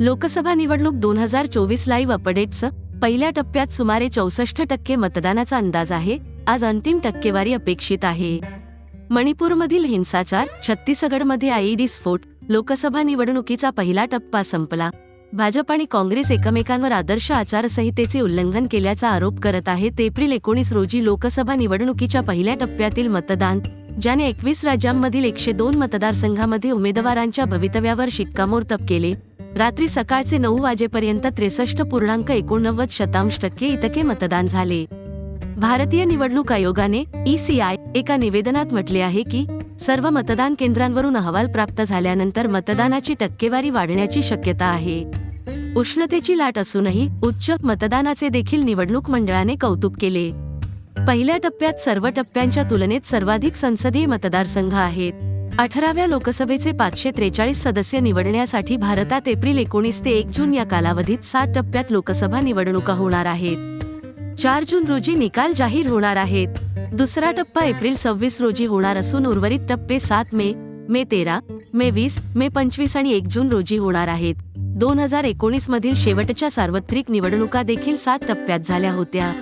लोकसभा निवडणूक दोन हजार चोवीस लाईव्ह अपडेट्स पहिल्या टप्प्यात सुमारे चौसष्ट टक्के मतदानाचा अंदाज आहे आज अंतिम टक्केवारी अपेक्षित आहे. मणिपूरमधील हिंसाचार छत्तीसगडमध्ये आयईडी स्फोट लोकसभा निवडणुकीचा पहिला टप्पा संपला. भाजप आणि काँग्रेस एकमेकांवर आदर्श आचारसंहितेचे उल्लंघन केल्याचा आरोप करत आहेत एप्रिल एकोणीस रोजी लोकसभा निवडणुकीच्या पहिल्या टप्प्यातील मतदान ज्याने एकवीस राज्यांमधील एकशे दोन मतदारसंघामध्ये उमेदवारांच्या भवितव्यावर शिक्कामोर्तब केले. रात्री सकाळचे नऊ वाजेपर्यंत त्रेसष्ट पूर्णांक एकोणनव्वद शतांश टक्के इतके मतदान झाले. भारतीय निवडणूक आयोगाने ईसीआय एका निवेदनात म्हटले आहे की सर्व मतदान केंद्रांवरून अहवाल प्राप्त झाल्यानंतर मतदानाची टक्केवारी वाढण्याची शक्यता आहे. उष्णतेची लाट असूनही उच्च मतदानाचे देखील निवडणूक मंडळाने कौतुक केले. पहिल्या टप्प्यात सर्व टप्प्यांच्या तुलनेत सर्वाधिक संसदीय मतदारसंघ आहेत. अठराव्या लोकसभेचे पाचशे त्रेचाळीस सदस्य निवडण्यासाठी भारतात एप्रिल एकोणीस ते एक जून या कालावधीत सात टप्प्यात लोकसभा निवडणुका होणार आहेत. चार जून रोजी निकाल जाहीर होणार आहेत. दुसरा टप्पा एप्रिल सव्वीस रोजी होणार असून उर्वरित टप्पे सात मे मे तेरा मे वीस मे पंचवीस आणि एक जून रोजी होणार आहेत. दोन हजार एकोणीस मधील शेवटच्या सार्वत्रिक निवडणुका देखील सात टप्प्यात झाल्या होत्या.